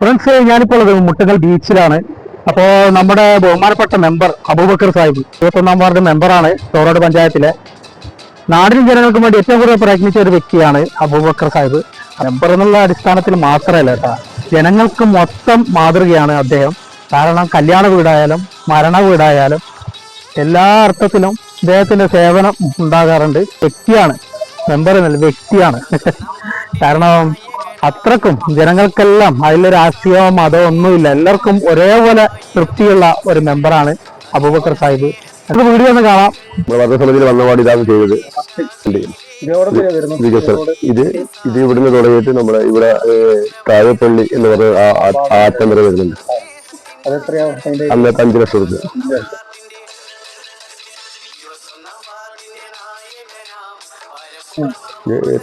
Friends ഞാനിപ്പോൾ മുട്ടുകൽ ബീച്ചിലാണ്. അപ്പോ നമ്മുടെ ബഹുമാനപ്പെട്ട മെമ്പർ അബൂബക്കർ സാഹിബ് ഇരുപത്തൊന്നാം വാർഡ് മെമ്പറാണ് തോറോട് പഞ്ചായത്തിലെ. നാടിനും ജനങ്ങൾക്കും വേണ്ടി ഏറ്റവും കൂടുതൽ പ്രയത്നിച്ച ഒരു വ്യക്തിയാണ് അബൂബക്കർ സാഹിബ്. മെമ്പർ എന്നുള്ള അടിസ്ഥാനത്തിൽ മാത്രമല്ല കേട്ടോ ജനങ്ങൾക്ക് മൊത്തം മാതൃകയാണ് അദ്ദേഹം. കാരണം കല്യാണ വീടായാലും മരണ വീടായാലും എല്ലാ അർത്ഥത്തിലും അദ്ദേഹത്തിന്റെ സേവനം ഉണ്ടാകാറുണ്ട്. വ്യക്തിയാണ് മെമ്പർ എന്നല്ല വ്യക്തിയാണ്. കാരണം അത്രക്കും ജനങ്ങൾക്കെല്ലാം അതിലൊരു രാഷ്ട്രീയമോ മതമോ ഒന്നുമില്ല. എല്ലാവർക്കും ഒരേപോലെ തൃപ്തിയുള്ള ഒരു മെമ്പറാണ് അബൂബക്കർ സാഹിബ്. നമുക്ക് വീഡിയോ ഒന്ന് കാണാം. വർദ്ധസമിതിയിൽ വന്നപാട് ഇതാണ് ചെയ്തത്. വികസനം. ഇത് ഇത് ഇവിടുന്ന് തുടങ്ങിയിട്ട് നമ്മുടെ ഇവിടെ താഴെപ്പള്ളി എന്ന് പറഞ്ഞ ആ- ആ- ആ അറ്റം വരെ വരുന്നുണ്ട്. അന്നത്തെ അഞ്ച് ലക്ഷം റുപ്യ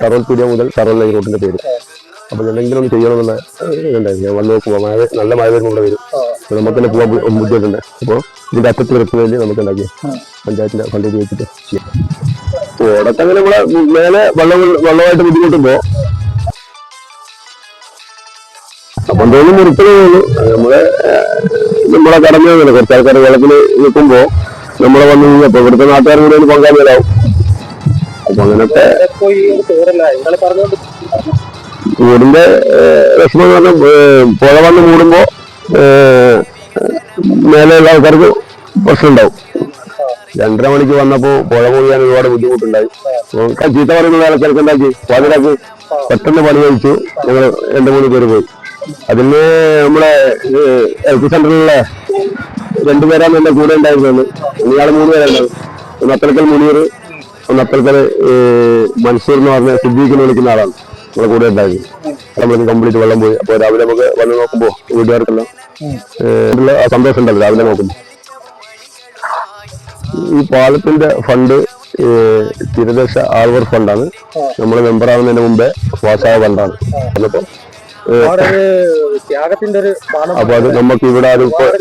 തറവൽപീടിയ മുതൽ തറവൽ ലൈ റോഡിന്റെ പേര്. അപ്പൊ എന്തെങ്കിലും ഒന്ന് ചെയ്യണമെന്നുള്ള ഉണ്ടായിരുന്നു ഞാൻ വന്ന് നോക്കുമ്പോൾ മഴ നല്ല മഴ വരുമ്പോൾ വരും. നമുക്ക് തന്നെ പോകാൻ ബുദ്ധിമുട്ടുണ്ട്. അപ്പോൾ ഇതിന്റെ അറ്റത്ത് കിടക്കുന്നതിൽ നമുക്ക് ഉണ്ടാക്കി പഞ്ചായത്തിന്റെ ഫണ്ട് ഉപയോഗിച്ചിട്ട് ചെയ്യാം. ഓടൊക്കെ അങ്ങനെ നമ്മളെ മേലെ വെള്ളം വെള്ളമായിട്ട് ബുദ്ധിമുട്ടുമ്പോൾ അപ്പൊ എന്തോന്നും നിർത്തണേ ഉള്ളൂ നമ്മളെ നമ്മളെ കടമയാണ് കുറച്ച് ആൾക്കാർ വെള്ളത്തിൽ നിൽക്കുമ്പോ നമ്മളെ വന്നു കഴിഞ്ഞപ്പോ ഇവിടുത്തെ നാട്ടുകാർ കൂടെ ഒരു പങ്കാളികളാവും. അപ്പൊ അങ്ങനത്തെ ഏഹ്, വിഷമം എന്ന് പറഞ്ഞാൽ പുഴ വന്ന് മൂടുമ്പോ ഏഹ്, മേലെയുള്ള ആൾക്കാർക്ക് പ്രശ്നം ഉണ്ടാവും രണ്ടര മണിക്ക് വന്നപ്പോൾ പുഴ മുഴുകാൻ ഒരുപാട് ബുദ്ധിമുട്ടുണ്ടായി. ചീത്ത പറയുന്ന ആൾക്കാർക്ക് എന്താക്കി പതിനാക്കി പെട്ടെന്ന് പണി കഴിച്ചു ഞങ്ങൾ രണ്ടു മൂന്ന് പേര് പോയി. അതിന് നമ്മളെ ഹെൽത്ത് സെന്ററിലുള്ള രണ്ടുപേരാണ് എന്റെ കൂടെ ഉണ്ടായിരുന്നത്. ഇയാൾ മൂന്ന് പേരുണ്ടാവും ഒന്ന് അത്തലക്കൽ മുനീർ ഒന്ന് അത്തലക്കൽ മൻസൂർ എന്ന് പറഞ്ഞ സിദ്ദീഖിന് വിളിക്കുന്ന ആളാണ്. നമ്മളെ കൂടെ ഉണ്ടായിരുന്നു നമ്മളൊക്കെ കംപ്ലീറ്റ് വെള്ളം പോയി. അപ്പോൾ രാവിലെ നമുക്ക് വന്ന് നോക്കുമ്പോൾ വീട്ടുകാർക്കെല്ലാം ആ സന്തോഷം ഉണ്ടല്ലോ രാവിലെ നോക്കുമ്പോൾ ഈ പാലത്തിന്റെ ഫണ്ട് തീരദേശ ആൾവർ ഫണ്ടാണ്. നമ്മൾ മെമ്പർ ആവുന്നതിന് മുമ്പേ പാസ്സായ ഫണ്ടാണ്. ഒരു അപ്പൊ അത് നമുക്ക് ഇവിടെ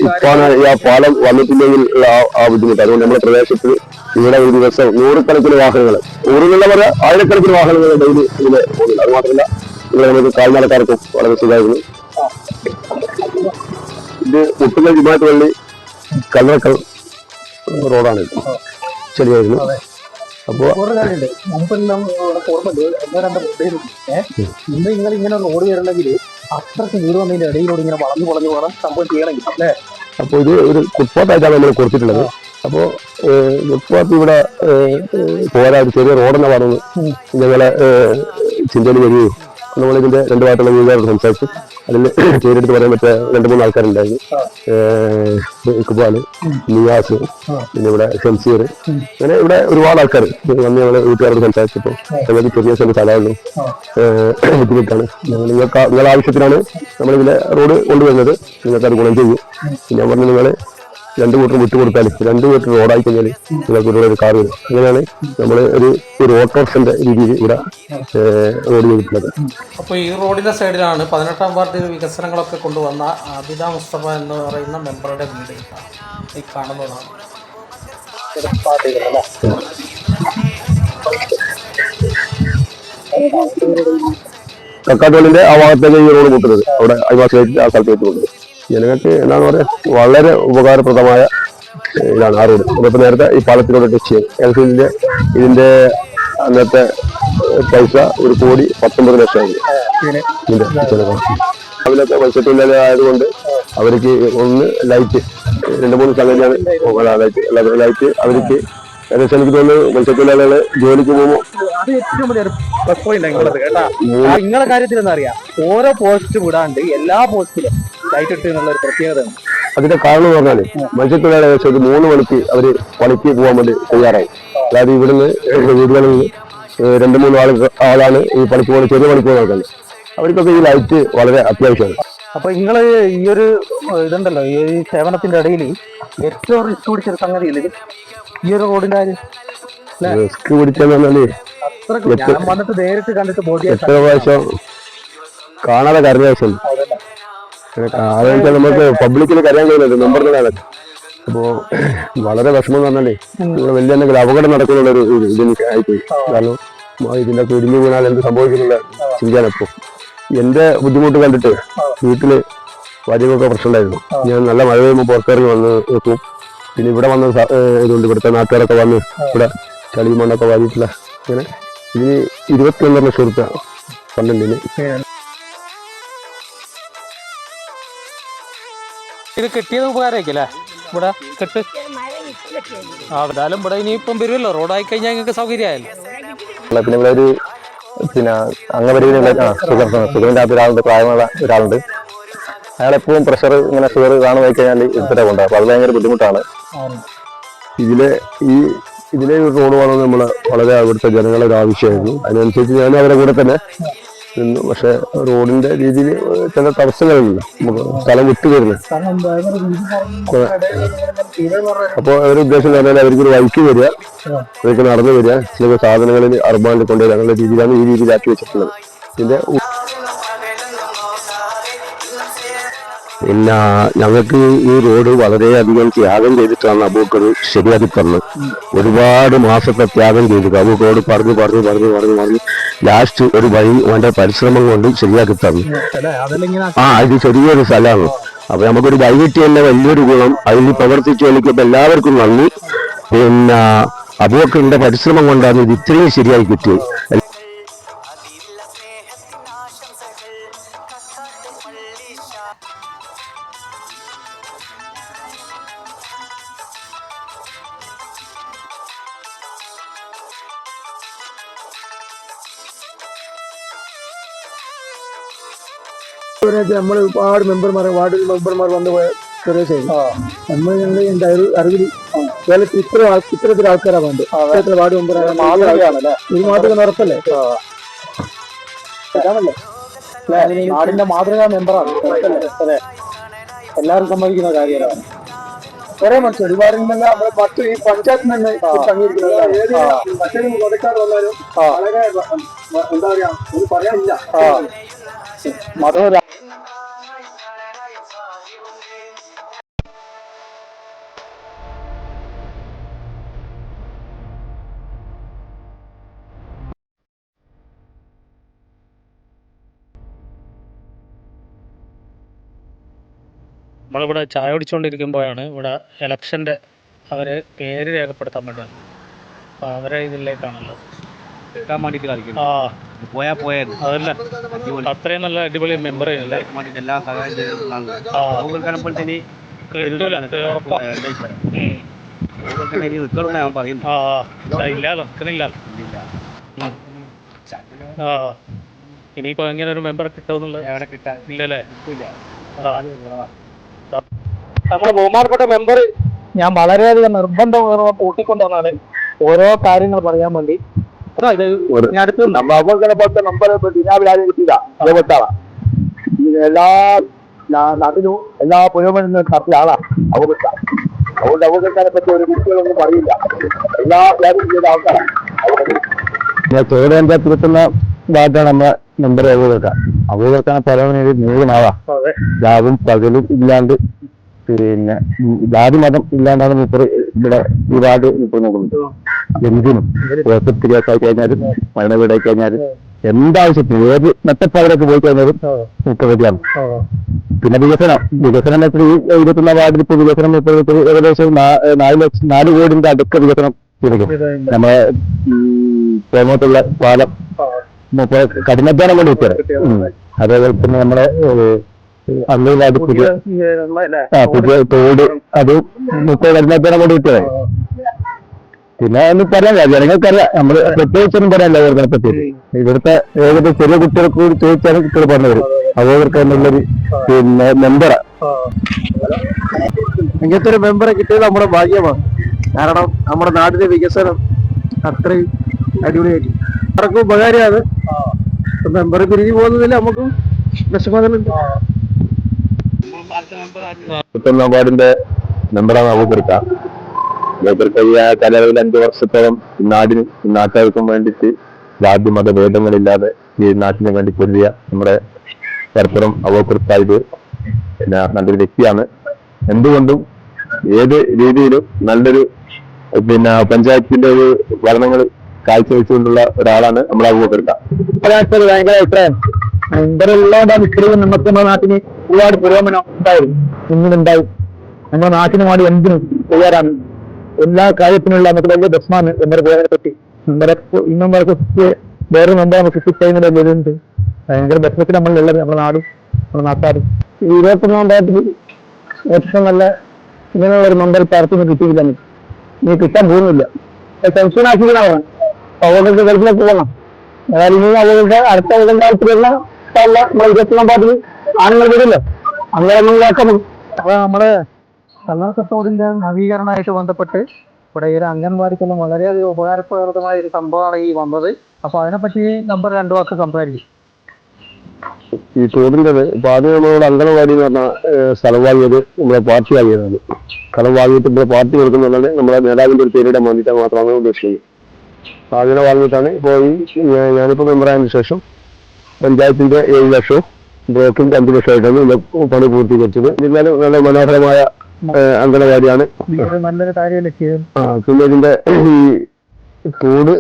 ഇപ്പാണ് ഈ ആ പാലം വന്നിട്ടില്ലെങ്കിൽ ആ- ബുദ്ധിമുട്ട്. അതുകൊണ്ട് നമ്മുടെ പ്രദേശത്ത് ഇവിടെ ഒരു ദിവസം നൂറുകണക്കിന് വാഹനങ്ങൾ നൂറുകളിലെ പറയാ ആയിരക്കണക്കിന് വാഹനങ്ങൾ ഡെയിലി ഇതിലെ പോകുന്നുണ്ട്. അത് മാത്രമല്ല ഇവിടെ നമുക്ക് കാൽനടക്കാർക്കും വളരെ സുഖമായിരുന്നു. ഇത് മുട്ടുന്ന ജുമാറ്റ് പള്ളി കല്ലറക്കൽ റോഡാണ് ശരിയായിരുന്നു അപ്പോ ഒരു കാര്യമുണ്ട്. മുമ്പെല്ലാം ഓർമ്മയുണ്ട് ഒന്നോ രണ്ടോ മുട്ടയിൽ ഇന്ന് നിങ്ങൾ ഇങ്ങനെ റോഡ് വരണമെങ്കിൽ അത്രയ്ക്ക് വീട് വന്നതിന്റെ ഇടയിലൂടെ ഇങ്ങനെ വളഞ്ഞു വളഞ്ഞു പോകണം സംഭവം ചെയ്യണമെങ്കിൽ അല്ലേ? അപ്പോൾ ഇത് ഒരു ഫുട്പാത്തായിട്ടാണ് നമ്മൾ കൊടുത്തിട്ടുള്ളത്. അപ്പോൾ ഫുട്പാത്ത് ഇവിടെ പോരാ ഒരു ചെറിയ റോഡെന്ന് പറഞ്ഞു ഞങ്ങളെ ചിന്തയിൽ വരികയും നമ്മളിതിന്റെ രണ്ട് ഭാഗത്തുള്ള വീടുകാരോട് സംസാരിച്ചു അതിൽ ചെയ്തെടുത്ത് പറയാൻ പറ്റിയ രണ്ട് മൂന്ന് ആൾക്കാരുണ്ടായിരുന്നു. ഇക്ബാൽ നിയാസ് പിന്നെ ഇവിടെ ഷംസീർ. അങ്ങനെ ഇവിടെ ഒരുപാട് ആൾക്കാർ വന്ന് ഞങ്ങൾ വീട്ടുകാരോട് സംസാരിച്ചപ്പോൾ ഞങ്ങൾക്ക് ചെറിയ സ്ഥലം സ്ഥലമാണ് ബുദ്ധിമുട്ടാണ്. ഞങ്ങൾ നിങ്ങൾക്ക് നിങ്ങളുടെ ആവശ്യത്തിനാണ് നമ്മളിതിലെ റോഡ് കൊണ്ടുവരുന്നത്. നിങ്ങൾക്ക് അത് ഗുണം ചെയ്യും. ഞാൻ പറഞ്ഞു നിങ്ങൾ രണ്ട് കൂട്ടർ വിട്ടു കൊടുത്താൽ രണ്ട് കൂട്ടർ റോഡായി കഴിഞ്ഞാൽ നിങ്ങൾക്ക് ഇവിടെ ഒരു കാർ വരും. അങ്ങനെയാണ് നമ്മൾ ഒരു ഒരു ഓട്ടോറിക്ഷന്റെ രീതിയിൽ ഇവിടെ റോഡ് ചെയ്തിട്ടുള്ളത് അപ്പോൾ ഈ റോഡിന്റെ സൈഡിലാണ് പതിനെട്ടാം വാർഡിൽ വികസനങ്ങളൊക്കെ കൊണ്ടുവന്ന ആബിദ മുസ്തഫ എന്ന് പറയുന്ന മെമ്പറുടെ വീട് ഈ കാണുന്നതാണ്. കക്കാട്ടോളിന്റെ ആ ഭാഗത്തേക്ക് ഈ റോഡ് കൂട്ടുന്നത് അവിടെ അയൽവാസിയായിട്ട് ആ സ്ഥലത്തേക്ക് വെച്ചുകൊണ്ട് ജനങ്ങൾക്ക് എന്താണ് പറയുക വളരെ ഉപകാരപ്രദമായ ഇതാണ് ആ റോഡ്. അതിപ്പോ നേരത്തെ ഈ പാലത്തിലൂടെ ടച്ച് ചെയ്യും ഇതിന്റെ അന്നത്തെ പൈസ ഒരു കോടി പത്തൊമ്പത് ലക്ഷമായി ഇതിന്റെ ചെലവ് രാവിലത്തെ മത്സ്യത്തൊഴിലാളി ആയതുകൊണ്ട് അവർക്ക് ഒന്ന് ലൈറ്റ് രണ്ട് മൂന്ന് സംഗതിയാണ് ലൈറ്റ് ലൈറ്റ് അവർക്ക് ഏകദേശം എനിക്ക് തോന്നുന്നു മത്സ്യത്തൊഴിലാളികൾ ജോലിക്ക് പോകുമ്പോൾ അത് ഏറ്റവും വലിയൊരു പ്ലസ് പോയിന്റ് നിങ്ങളത് കേട്ടാ. നിങ്ങളെ കാര്യത്തിൽ എന്താ അറിയാം? ഓരോ പോസ്റ്റ് വിടാണ്ട് എല്ലാ പോസ്റ്റിലും ലൈറ്റ് ഇട്ട് എന്നുള്ള ഒരു പ്രത്യേകതയാണ്. അതിന്റെ കാരണം എന്ന് പറഞ്ഞാൽ മത്സ്യത്തൊഴിലാളി ഏകദേശം ഒരു മൂന്ന് മണിക്ക് അവർ പണിക്ക് പോകാൻ വേണ്ടി തയ്യാറായി. അതായത് ഇവിടുന്ന് വീടുകളിൽ നിന്ന് രണ്ട് മൂന്ന് ആൾ ആളാണ് ഈ പണിക്ക് പോകുന്നത് ചെറിയ പണിക്ക് പോകുന്ന ആൾക്കാർ അവർക്കൊക്കെ ഈ ലൈറ്റ് വളരെ അത്യാവശ്യമാണ്. അപ്പൊ നിങ്ങൾ ഈ ഒരു ഇതുണ്ടല്ലോ ഈ സേവനത്തിന്റെ ഇടയിൽ ഏറ്റവും റിസ്ക് പിടിച്ചൊരു സംഗതി ഇത്? ഈ ഒരു റോഡിന്റെ കാര്യം റിസ്ക് പിടിച്ചെന്ന് പറഞ്ഞാൽ ഞാൻ വന്നിട്ട് നേരിട്ട് കണ്ടിട്ട് എത്ര പ്രാവശ്യം കാണാതെ കരഞ്ഞ ദിവസം അതെന്ന് നമുക്ക് പബ്ലിക്കിന് കരയാൻ കഴിയുന്നത് നമ്പറിനാണ് അപ്പോ വളരെ വിഷമം എന്ന് പറഞ്ഞാലേ ഇവിടെ വലിയ എന്തെങ്കിലും അപകടം നടക്കുന്നുള്ള ഒരു ഇതിന് ഇതെനിക്ക് ആയിപ്പോയി കാരണം ഇതിന്റെ ഇടിഞ്ഞു വീണാൽ എന്ത് സംഭവിക്കുന്നുള്ള ചിന്തയാണ് ഇപ്പൊ. എന്റെ ബുദ്ധിമുട്ട് കണ്ടിട്ട് വീട്ടിൽ വരികയൊക്കെ പ്രശ്നമുണ്ടായിരുന്നു. ഞാൻ നല്ല മഴ പെയ്യുമ്പോൾ പുറത്തിറങ്ങി വന്ന് നോക്കും പിന്നെ ഇവിടെ വന്ന ഇതുകൊണ്ട് ഇവിടുത്തെ നാട്ടുകാരൊക്കെ വന്ന് ഇവിടെ ചളി മണ്ണൊക്കെ വാരിയിട്ടില്ല അങ്ങനെ ഇതിന് ഇരുപത്തിയൊന്നര ലക്ഷം റുപ്യ പന്ത്രണ്ടിന് ഇത് കിട്ടിയത് ഉപകാരമായിരിക്കല്ലേ ഇവിടെ കെട്ട്. ആ എന്തായാലും ഇവിടെ ഇനിയിപ്പം വരുമല്ലോ. റോഡായി കഴിഞ്ഞാൽ നിങ്ങൾക്ക് സൗകര്യമായല്ലോ. പിന്നെ ഇവിടെ ഒരു പിന്നെ അംഗപരിധിയുള്ള ആ ഒരാളുണ്ട്. പ്രായമുള്ള ഒരാളുണ്ട്. അയാളെപ്പോഴും പ്രഷർ ഇങ്ങനെ ഷുഗർ കാണുമായി കഴിഞ്ഞാൽ ഇത്തരം കൊണ്ടുപോകും. അപ്പൊ അത് ഭയങ്കര ബുദ്ധിമുട്ടാണ്. ഇതിലെ ഈ ഇതിലെ ഒരു റോഡ് വേണമെന്ന് നമ്മൾ വളരെ അവിടുത്തെ ജനങ്ങളുടെ ആവശ്യമായിരുന്നു. അതിനനുസരിച്ച് ഞാൻ അവരുടെ കൂടെ തന്നെ നിന്നു പക്ഷെ റോഡിന്റെ രീതിയിൽ ചില തടസ്സങ്ങളുണ്ട്. നമുക്ക് സ്ഥലം വിട്ടു വരുന്നത്. അപ്പോൾ അവരുടെ ഉദ്ദേശം എന്ന് പറഞ്ഞാൽ അവർക്ക് ഒരു വരിക അവർക്ക് നടന്നു വരിക ചില സാധനങ്ങളിൽ അർബാനിൽ കൊണ്ടുവരിക എന്നുള്ള രീതിയിലാണ് ഈ രീതിയിലാക്കി വെച്ചിട്ടുള്ളത്. ഇതിന്റെ പിന്നെ ഞങ്ങൾക്ക് ഈ റോഡ് വളരെയധികം ത്യാഗം ചെയ്തിട്ടാണ് അബൂക്കർ ശരിയാക്കി തന്നത്. ഒരുപാട് മാസത്തെ ത്യാഗം ചെയ്തു അബൂക്കറോട് പറഞ്ഞു പറഞ്ഞു പറഞ്ഞു പറഞ്ഞു പറഞ്ഞു. ലാസ്റ്റ് ഒരു വഴി അവന്റെ പരിശ്രമം കൊണ്ട് ശരിയാക്കി തന്നു. ആ ഇത് ചെറിയൊരു സ്ഥലമാണ്. അപ്പൊ നമുക്കൊരു വഴി കിട്ടിയതിന്റെ വലിയൊരു ഗുണം അതിൽ പ്രവർത്തിച്ചു കളിക്കുമ്പോൾ എല്ലാവർക്കും നന്ദി. പിന്നെ അബൂക്കറിന്റെ പരിശ്രമം കൊണ്ടാണ് ഇത് ഇത്രയും ശരിയായി കിട്ടിയത്. നമ്മൾ ഒരുപാട് മെമ്പർമാർ വാർഡ് മെമ്പർമാർ വന്നു പോയ ചെയ്തു നമ്മൾ ഞങ്ങൾ എന്റെ അറിവിൽ കേരളത്തിൽ ഇത്ര ഇത്തരത്തിൽ ആൾക്കാരാ വേണ്ടത്. ഇത്തരത്തിൽ വാർഡ് മെമ്പർ ഒരു മാതൃക നടത്തല്ലേ നാടിന്റെ മാതൃക മെമ്പറാണ്. അതെ എല്ലാവരും സമ്മതിക്കുന്ന കാര്യമാണ്. കുറെ മനുഷ്യർ ഒരുപാട് നമ്മളെ മറ്റു ഈ പഞ്ചായത്തിൽ നിന്ന് മറ്റൊരു കൊടക്കാട് വന്നാലും വളരെ എന്താ പറയാ പറയാനില്ല. മതം നമ്മളിവിടെ ചായ കുടിച്ചുകൊണ്ടിരിക്കുമ്പോഴാണ് ഇവിടെ ഇലക്ഷന്റെ അവർ പേര് രേഖപ്പെടുത്താൻ വേണ്ടി വന്നത് അപ്പോൾ അവരെ ഇതിലേക്കാണല്ലോ എടുക്കാൻ വേണ്ടിട്ട് കളിക്കുന്നു ആ. പോയാ പോയത് അതല്ല. അത്രയും നല്ല അടിപൊളി മെമ്പർ അല്ലേ എല്ലാ സഹായം ആ. പോലെ തന്നെ കിട്ടൂല. ഞാൻ പറയുന്നു ആ. ആ. ഇല്ല നിൽക്കുന്നില്ല ആ. ഇനിയിപ്പോൾ എങ്ങനെ ഒരു മെമ്പർ കിട്ടുമെന്നുള്ളത് എവിടെ കിട്ടാൻ? ഇല്ലല്ലേ? ഇല്ല നമ്മുടെ ബഹുമാനപ്പെട്ട മെമ്പർ ഞാൻ വളരെയധികം നിർബന്ധം കൂട്ടിക്കൊണ്ടുവന്നാണ് ഓരോ കാര്യങ്ങൾ പറയാൻ വേണ്ടി. അതാ ഇത് ഞാൻ അടുത്ത് പോലത്തെ നമ്പർ എല്ലാ നാട്ടിലും എല്ലാ പുരോഗമന ആളാ അവഗത്ത അതുകൊണ്ട് അവഗത്താനെ പറ്റി ഒരു കുട്ടികളൊന്നും പറയില്ല. എല്ലാ കാര്യം ചെയ്ത ആൾക്കാരാണ്. ഞാൻ പഞ്ചായത്തിൽ കിട്ടുന്ന നമ്മുടെ നമ്പർ അബൂബക്കർ അബൂബക്കാണ് പലവനെ നൂറിനാവാ ജാതും പകലും ഇല്ലാണ്ട് പിന്നെ ജാതി മതം ഇല്ലാണ്ടാണ് മൂപ്പർ ഇവിടെ ഒരുപാട് വാർഡ് മുപ്പത് നോക്കുന്നത് എന്തിനും ഹോസ്പിറ്റലിലായി കഴിഞ്ഞാലും മരണ വീടായി കഴിഞ്ഞാലും എന്താവശ്യത്തിനും ഏത് മെത്തപ്പാടിലൊക്കെ പോയി കഴിഞ്ഞാലും മുപ്പതിയാണ് പിന്നെ വികസനം. വികസനം ഈ ഇരുപത്തൊന്നാം വാർഡിൽ ഇപ്പൊ വികസനം ഇപ്പോൾ ഏകദേശം നാല് ലക്ഷം നാല് കോടിന്റെ അടുക്ക വികസനം നമ്മളെ പ്രേമത്തുള്ള പാലം ഇപ്പൊ കഠിനാധ്വാനം കൊണ്ട് കിട്ടിയത് അതേപോലെ തന്നെ നമ്മളെ അന്നൂരാട് പുതിയ ആ പുതിയ തോട് അത് മുപ്പത് കഠിനാധ്വാനം കൊണ്ട് കിട്ടിയത് പിന്നെ ഒന്നും പറയാനില്ല. ജനങ്ങൾക്കറിയാം. നമ്മൾ പ്രത്യേകിച്ചൊന്നും പറയാനില്ല ഇവരെ പറ്റി. ഇവിടുത്തെ ഏകദേശം ചെറിയ കുട്ടികൾക്ക് കൂടി ചോദിച്ചാണ് കുട്ടികൾ പറഞ്ഞത്. അവർക്ക് എന്നുള്ളൊരു പിന്നെ മെമ്പറാ ഇങ്ങനത്തെ ഒരു മെമ്പറെ കിട്ടിയത് നമ്മുടെ ഭാഗ്യമാണ്. കാരണം നമ്മുടെ നാടിന്റെ വികസനം അത്രയും അടിപൊളിയായിട്ട്. അവർക്കും ഉപകാരമാണ്. മെമ്പർ പിരിഞ്ഞു പോകുന്നതിൽ നമുക്കും വിഷമതലുണ്ട് മുപ്പത്തൊന്നാം വാർഡിന്റെ മെമ്പറാണ് അബൂബർക്ക അബൂബർക്ക ഈ കലവിൽ അഞ്ചു വർഷത്തോളം നാടിന് നാട്ടുകാർക്കും വേണ്ടിയിട്ട് ജാതി മത ഭേദങ്ങളില്ലാതെ ഈ നാട്ടിന് വേണ്ടി പൊരുതിയ നമ്മുടെ പരസ്പരം സാഹിബ് പിന്നെ നല്ലൊരു വ്യക്തിയാണ്. എന്തുകൊണ്ടും ഏത് രീതിയിലും നല്ലൊരു പിന്നെ പഞ്ചായത്തിന്റെ ഒരു ഭരണങ്ങൾ കാഴ്ചവെച്ചുകൊണ്ടുള്ള ഒരാളാണ് നമ്മുടെ അബൂബക്കർക്ക നമ്മുടെ ഒരുപാട് പുരോഗമനം എല്ലാ കാര്യത്തിനുള്ള നമുക്ക് വലിയ ബസ്മാണ് നമ്മുടെ പോയതിനെ പറ്റി നമ്മുടെ ഇന്നും വരെ വേറെ നമ്മുടെ നമുക്ക് കിട്ടുന്നതിന് വരുന്നുണ്ട് ഭയങ്കര ബസ്സത്തിൽ നമ്മളുള്ളത് നമ്മുടെ നാടും നമ്മുടെ നാട്ടുകാരും. ഇരുപത്തൊന്നാം പാർട്ടിൽ ഏറ്റവും നല്ല ഇങ്ങനെയുള്ള ഒരു മെമ്പർ പാർട്ടിന്ന് കിട്ടിയില്ല. നീ കിട്ടാൻ പോകുന്നില്ല. ടെൻഷൻ ആക്കിയതാണ് അവർക്ക് ഗൾഫിലേക്ക് പോകണം. അതായത് ഇനി അവരുടെ അടുത്ത നമ്മളെ ഇരുപത്തൊന്നാം പാർട്ടി ആണുങ്ങൾ വരില്ല? അങ്ങനെ അപ്പൊ നമ്മൾ കലാസത്തോടിന്റെ നവീകരണമായിട്ട് ബന്ധപ്പെട്ട് ഇവിടെ ഈ ഒരു അംഗൻവാടിക്കെല്ലാം വളരെയധികം ഉപകാരപ്രദമായ ഒരു സംഭവമാണ് ഈ വന്നത്. അപ്പൊ അതിനെപ്പറ്റി നമ്പർ രണ്ടു വാക്ക് സംസാരിക്കും. ഈ ടൂറിന്റെത് ഇപ്പൊ ആദ്യം നമ്മളോട് അങ്കണവാടി എന്ന് പറഞ്ഞ സ്ഥലം വാങ്ങിയത് നമ്മളെ പാർട്ടി വാങ്ങിയതാണ്. സ്ഥലം വാങ്ങിയിട്ട് ഇവിടെ പാർട്ടി കൊടുക്കുന്നതാണ് നമ്മളെ നേതാവിന്റെ ഒരു പേരിടാൻ വേണ്ടിയിട്ട് മാത്രമാണ് ഉദ്ദേശിക്കുന്നത്. അങ്ങനെ വാങ്ങിയിട്ടാണ് ഇപ്പോൾ ഈ ഞാനിപ്പോൾ മെമ്പറായതിനു ശേഷം പഞ്ചായത്തിന്റെ ഏഴ് ലക്ഷവും ബ്ലോക്കിന്റെ അഞ്ച് ലക്ഷമായിട്ടാണ് ഇത് പണി പൂർത്തീകരിച്ചത്. എന്നിരുന്നാലും നല്ല മനോഹരമായ ഒരു നല്ലൊരു കാര്യമല്ലേ ആ പിന്നെ ഇതിന്റെ ഈ കൂട്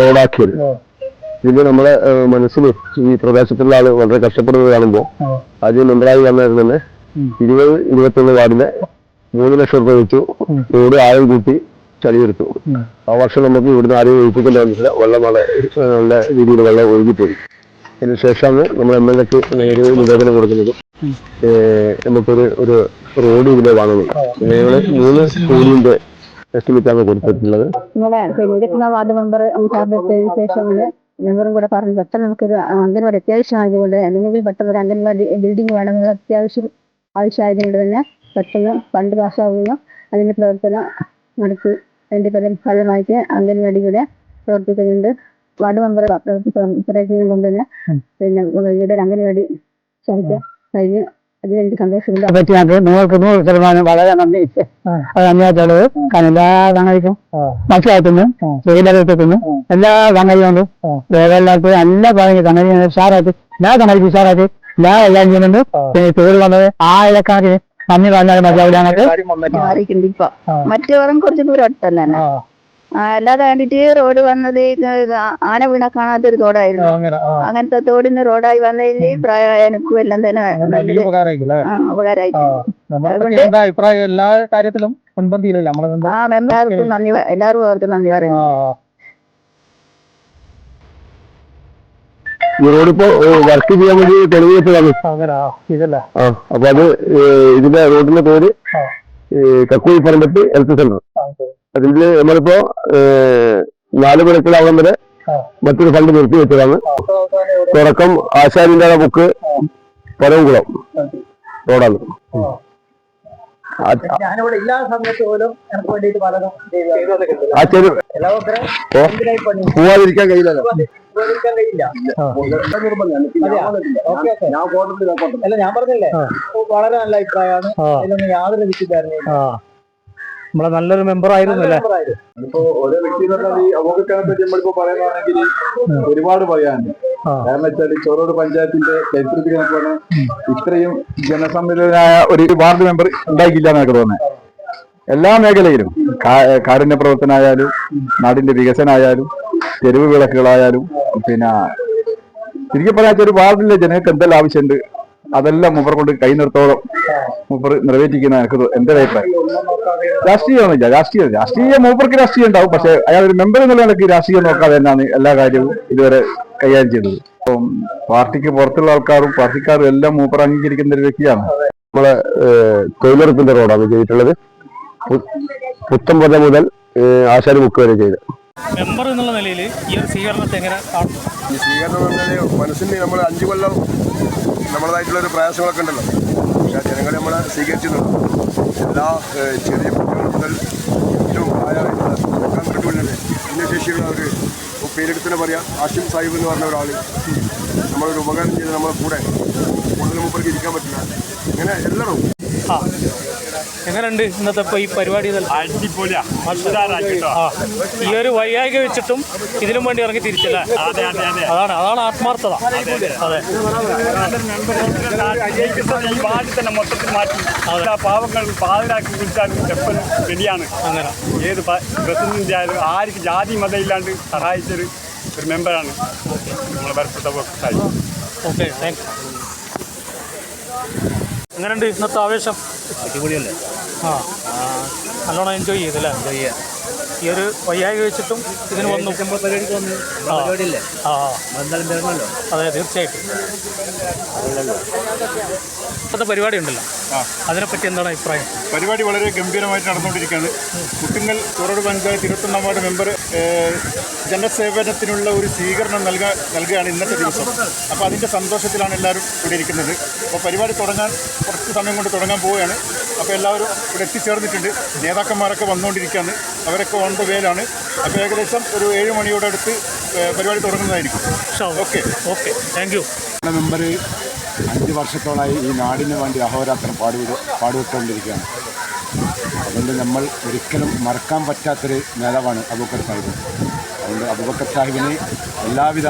റോഡാക്കിയത്. ഇത് നമ്മുടെ മനസ്സിന് മനസ്സിൽ ഈ പ്രദേശത്തുള്ള ആൾ വളരെ കഷ്ടപ്പെടുന്നത് കാണുമ്പോൾ അത് മെമ്പറായി വന്നതിൽ തന്നെ ഇരുപത് ഇരുപത്തൊന്ന് വാർഡിലെ മൂന്ന് ലക്ഷം രൂപ വെച്ചു. റോഡ് ആഴം കൂട്ടി ചളിയെടുത്തു ആ വർഷം നമുക്ക് ഇവിടുന്ന് ആരും ഒഴിപ്പിക്കേണ്ട വന്നില്ല വെള്ളം വളരെ ഏഹ്, നല്ല രീതിയിൽ വെള്ളം ഒഴുകിപ്പോയി. അതിന് ശേഷമാണ് നമ്മൾ എം എൽ എക്ക് നേരിയ നിവേദനം കൊടുക്കുന്നത്. നമുക്കൊരു ഒരു റോഡ് ഇതിലെ വാങ്ങുന്നത് ഞങ്ങൾ മൂന്ന് സ്കൂളിന്റെ എസ്റ്റിമേറ്റാണ് കൊടുത്തിട്ടുള്ളത്. വാർഡ് മെമ്പർ മെമ്പറും കൂടെ പറഞ്ഞു. പെട്ടെന്ന് നമുക്കൊരു അംഗൻവാടി അത്യാവശ്യമായതുകൊണ്ട് അല്ലെങ്കിൽ പെട്ടെന്ന് ഒരു അംഗൻവാടി ബിൽഡിംഗ് വേണമെന്നുള്ള അത്യാവശ്യം ആവശ്യമായതുകൊണ്ട് തന്നെ പെട്ടെന്ന് ഫണ്ട് പാസ്സാവുകയും അതിന്റെ പ്രവർത്തനം നടത്തി. അതിന്റെ ഫലം ഫലമായിട്ട് അംഗൻവാടിയുടെ പ്രവർത്തിക്കുന്നുണ്ട്. വാർഡ് മെമ്പർ പ്രവർത്തിക്കുന്നത് കൊണ്ട് തന്നെ പിന്നെ ഇവിടെ ഒരു അംഗൻവാടി ശ്രമിച്ച കഴിഞ്ഞ് പറ്റി ഞങ്ങൾക്ക് നൂറ് നൂറ് ശതമാനം വളരെ നന്ദി. അത് നന്ദിയായിട്ടുള്ളത് കാരണം എല്ലാ സംഗതിക്കും മനസ്സിലാക്കുന്നു വെയിലെടുക്കുന്നു എല്ലാ സംഗതിയും ഉണ്ട്. എല്ലാവർക്കും എല്ലാ പറയുന്നത് സംഗതി ഉഷാറായിട്ട് എല്ലാ സംഗതിക്കും ഉഷാറായിട്ട് എല്ലാ എല്ലാം ചെയ്യുന്നുണ്ട്. പിന്നെ തൊഴിൽ വന്നത് ആ നന്ദി പറഞ്ഞാലും മതിയാവില്ല ഞങ്ങൾക്ക് ഇപ്പൊ. കുറച്ച് ദൂരം അടുത്ത് അല്ലാതെ കണ്ടിട്ട് റോഡ് വന്നത് ആന വീണ കാണാത്ത ഒരു തോടായിരുന്നു അങ്ങനത്തെ തോടിന്ന് റോഡായി വന്നതിന് പ്രായമായ എനിക്കും എല്ലാം തന്നെ നല്ലൊരു, ആ, ഉപകാരമായി അതുകൊണ്ട് അഭിപ്രായം? എല്ലാ കാര്യത്തിലും മുൻപന്തിയിലല്ല നന്ദി എല്ലാവർക്കും നന്ദി പറയുന്നു റോഡിപ്പോ വർക്ക് ചെയ്യാൻ വേണ്ടി തെളിവ് വെച്ചതാണ് അപ്പൊ അത് ഇതിന്റെ റോഡിന്റെ പേര് കക്കോയി പറമ്പത്ത് ഹെൽത്ത് സെന്റർ അതിൽ നമ്മളിപ്പോ നാല് മണിക്കൂറാവണം വരെ മറ്റൊരു ഫണ്ട് നിർത്തി വെച്ചതാണ്. തുടക്കം ആശാരിന്റെ ബുക്ക് പരവുകുളം റോഡാണ്. ഞാനിവിടെ ഇല്ലാത്ത സമയത്ത് പോലും എനിക്ക് വേണ്ടിയിട്ട് പലതും പോവാതിരിക്കാൻ കഴിയില്ലല്ലോ. അല്ല ഞാൻ പറഞ്ഞില്ലേ? വളരെ നല്ല അഭിപ്രായമാണ്. അതിലൊന്നും യാതൊരു വിറ്റില്ലായിരുന്നു നമ്മളെ നല്ലൊരു മെമ്പർ ആയിരുന്നു അല്ലേ? ഇപ്പോ ഓരോ വ്യക്തി എന്ന് പറഞ്ഞാൽ ഈ അവഗക്കാനെ പറ്റി നമ്മളിപ്പോ പറയുകയാണെങ്കിൽ ഒരുപാട് പറയാനുണ്ട്. കാരണം വെച്ചാൽ ചോറോട് പഞ്ചായത്തിന്റെ ചരിത്രത്തിൽ നോക്കുകയാണ് ഇത്രയും ജനസമ്മതനായ ഒരു വാർഡ് മെമ്പർ ഉണ്ടായിക്കില്ല എന്നൊക്കെ തോന്നുന്നത് എല്ലാ മേഖലയിലും കാരുണ്യ പ്രവർത്തനമായാലും നാടിന്റെ വികസനമായാലും തെരുവ് വിളക്കുകളായാലും പിന്നെ ശരിക്കും പറഞ്ഞാൽ ഒരു വാർഡിലെ ജനങ്ങൾക്ക് എന്തെല്ലാം ആവശ്യമുണ്ട്? അതെല്ലാം മൂപ്പർ കൊണ്ട് കൈ നിർത്തോളം. മൂപ്പർ നിറവേറ്റിക്കുന്ന എനിക്ക് എന്റെ അഭിപ്രായം. രാഷ്ട്രീയമൊന്നുമില്ല. രാഷ്ട്രീയം രാഷ്ട്രീയ മൂപ്പർക്ക് രാഷ്ട്രീയം ഉണ്ടാവും. പക്ഷെ അയാൾ ഒരു മെമ്പർ എന്നുള്ള നിലയ്ക്ക് രാഷ്ട്രീയം നോക്കാതെ തന്നെയാണ് എല്ലാ കാര്യവും ഇതുവരെ കൈകാര്യം ചെയ്തത്. അപ്പം പാർട്ടിക്ക് പുറത്തുള്ള ആൾക്കാരും പാർട്ടിക്കാരും എല്ലാം മൂപ്പർ അംഗീകരിക്കുന്ന ഒരു വ്യക്തിയാണ്. നമ്മളെ തൊഴിലുറപ്പിന്റെ റോഡാണ് ചെയ്തിട്ടുള്ളത്. പുത്തമ്പത മുതൽ ആശാരി മുക്ക് വരെ ചെയ്ത് മെമ്പർ എന്നുള്ള നിലയിൽ ഈ ഒരു സ്വീകരണത്തെ എങ്ങനെ ഈ സ്വീകരണം എന്ന് പറഞ്ഞാൽ മനസ്സിന് നമ്മൾ അഞ്ച് കൊല്ലം നമ്മളതായിട്ടുള്ള ഒരു പ്രയാസങ്ങളൊക്കെ ഉണ്ടല്ലോ. പക്ഷേ ജനങ്ങൾ നമ്മളെ സ്വീകരിച്ചിട്ടുണ്ട്. എല്ലാ ചെറിയ കുട്ടികൾ മുതൽ ഏറ്റവും പ്രായമായിട്ടുള്ള ഭിന്നശേഷിയുള്ള ഒരു പേരെടുത്തിന് പറയാം ആഷിം സാഹിബ് എന്ന് പറഞ്ഞ ഒരാൾ നമ്മളൊരു ഉപകാരം ചെയ്ത് നമ്മളെ കൂടെ കൂടുതൽ മുമ്പിലേക്ക് ഇരിക്കാൻ പറ്റില്ല. ഇങ്ങനെ എല്ലാവരും എങ്ങനെയുണ്ട് ഇന്നത്തെ ഈ പരിപാടി. ഈ ഒരു വൈകാരിക വെച്ചിട്ടും ഇതിലും വേണ്ടി ഇറങ്ങി തിരിച്ചല്ലേ അതാണ് അതാണ് ആത്മാർത്ഥത. അതെ തന്നെ മൊത്തത്തിൽ മാറ്റി. എല്ലാ പാവങ്ങൾ പാതിരാക്കി വിളിച്ചാലും എപ്പോഴും റെഡിയാണ് അങ്ങനെ. ഏത് പ്രസിഡന്റ് ആയാലും ആർക്ക് ജാതി മതം ഇല്ലാണ്ട് സഹായിച്ചൊരു ഒരു മെമ്പറാണ് നമ്മളെ ഭരപ്പെട്ട ഓക്കെ താങ്ക് എങ്ങനെയുണ്ട് ഇന്നത്തെ ആവേശം? അടിപൊളിയല്ലേ? ആ. നല്ലോണം എൻജോയ് ചെയ്തല്ലേ? എൻജോയ് ചെയ്യാം. ഈ ഒരു വയ്യായ്ക വെച്ചിട്ടും ഇതിന് വന്നു. പരിപാടിക്ക് വന്നു ആ. പരിപാടിയില്ലേ? ആ. എന്തായാലും തരണമല്ലോ അതെ തീർച്ചയായിട്ടും. ഇപ്പോഴത്തെ പരിപാടി ഉണ്ടല്ലോ. അതിനെപ്പറ്റി എന്താണ് അഭിപ്രായം? പരിപാടി വളരെ ഗംഭീരമായിട്ട് നടന്നുകൊണ്ടിരിക്കുകയാണ്. കുട്ടിങ്ങൽ ചോറോട് പഞ്ചായത്ത് ഇരുപത്തൊന്നാം വാർഡ് മെമ്പർ ജനസേവനത്തിനുള്ള ഒരു സ്വീകരണം നൽക നൽകുകയാണ് ഇന്നത്തെ ദിവസം. അപ്പോൾ അതിന്റെ സന്തോഷത്തിലാണ് എല്ലാവരും ഇവിടെ ഇരിക്കുന്നത്. അപ്പോൾ പരിപാടി തുടങ്ങാൻ കുറച്ച് സമയം കൊണ്ട് തുടങ്ങാൻ പോവുകയാണ്. അപ്പോൾ എല്ലാവരും ഇവിടെ എത്തിച്ചേർന്നിട്ടുണ്ട്. നേതാക്കന്മാരൊക്കെ വന്നുകൊണ്ടിരിക്കുകയാണ്. അവരൊക്കെ ഓൺ ദ വേലാണ് അപ്പോൾ ഏകദേശം ഒരു ഏഴ് മണിയോടെ അടുത്ത് പരിപാടി തുടങ്ങുന്നതായിരിക്കും. Okay. Okay. Thank you. Member അഞ്ച് വർഷത്തോളമായി ഈ നാടിന് വേണ്ടി അഹോരാത്രം പാടി പാടുവിട്ടുകൊണ്ടിരിക്കുകയാണ് അതുകൊണ്ട് നമ്മൾ ഒരിക്കലും മറക്കാൻ പറ്റാത്തൊരു നേതാവാണ് അബൂക്കർ സാഹിബ്. അതുകൊണ്ട് അബൂബക്കർ സാഹിബിന് എല്ലാവിധ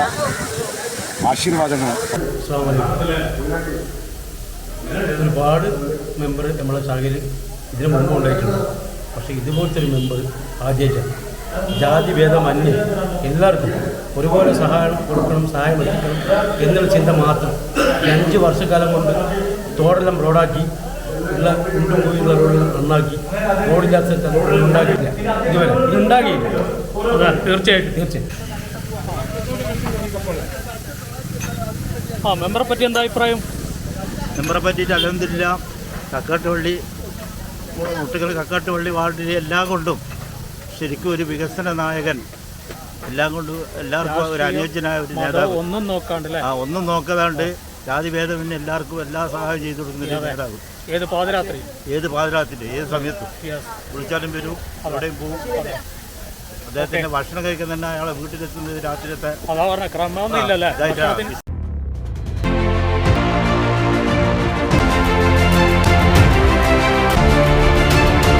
ആശീർവാദങ്ങളും. ഒരുപാട് മെമ്പർ നമ്മളെ സാഹചര്യം ഇതിനു മുമ്പ് ഉണ്ടായിട്ടുണ്ട്. പക്ഷേ ഇതുപോലത്തെ ഒരു മെമ്പർ ആദ്യമായിട്ടാണ്. ജാതി ഭേദം അന്യ എല്ലാവർക്കും ഒരുപോലെ സഹായം കൊടുക്കണം സഹായം എത്തിക്കണം എന്നുള്ള ചിന്ത മാത്രം അഞ്ച് വർഷക്കാലം കൊണ്ട് തോടെല്ലാം റോഡാക്കി ഉള്ള കുണ്ടും കുഴിയുള്ള റോഡെല്ലാം നന്നാക്കി റോഡില്ലാത്ത സ്ഥലത്ത് ഉണ്ടാക്കിയില്ല ഇതുവരെ. ഇത് ഉണ്ടാക്കിയില്ല അതെ തീർച്ചയായിട്ടും. തീർച്ചയായും ആ മെമ്പറെ പറ്റി എന്താ അഭിപ്രായം? മെമ്പറെ പറ്റിയിട്ട് അലഹമില്ല കക്കാട്ടുപള്ളി കുട്ടികൾ കക്കാട്ടുപള്ളി വാർഡിലെ എല്ലാം കൊണ്ടും ശരിക്കും ഒരു വികസന നായകൻ എല്ലാം കൊണ്ടും എല്ലാവർക്കും ഒരു അനുയോജ്യനായ ഒരു നേതാവ്. ഒന്നും നോക്കാണ്ട് ആ ഒന്നും നോക്കാതാണ്ട് ജാതിഭേദമിന് എല്ലാവർക്കും എല്ലാ സഹായം ചെയ്തു കൊടുക്കുന്ന ഒരു നേതാവ്. ഏത് പാതിരാത്രി? ഏത് പാതിരാത്രി ഏത് സമയത്തും. വിളിച്ചാലും വരും അവിടെയും പോവും അദ്ദേഹത്തിന്റെ ഭക്ഷണം കഴിക്കുന്ന തന്നെ അയാളെ വീട്ടിലെത്തുന്നത് രാത്രിയത്തെ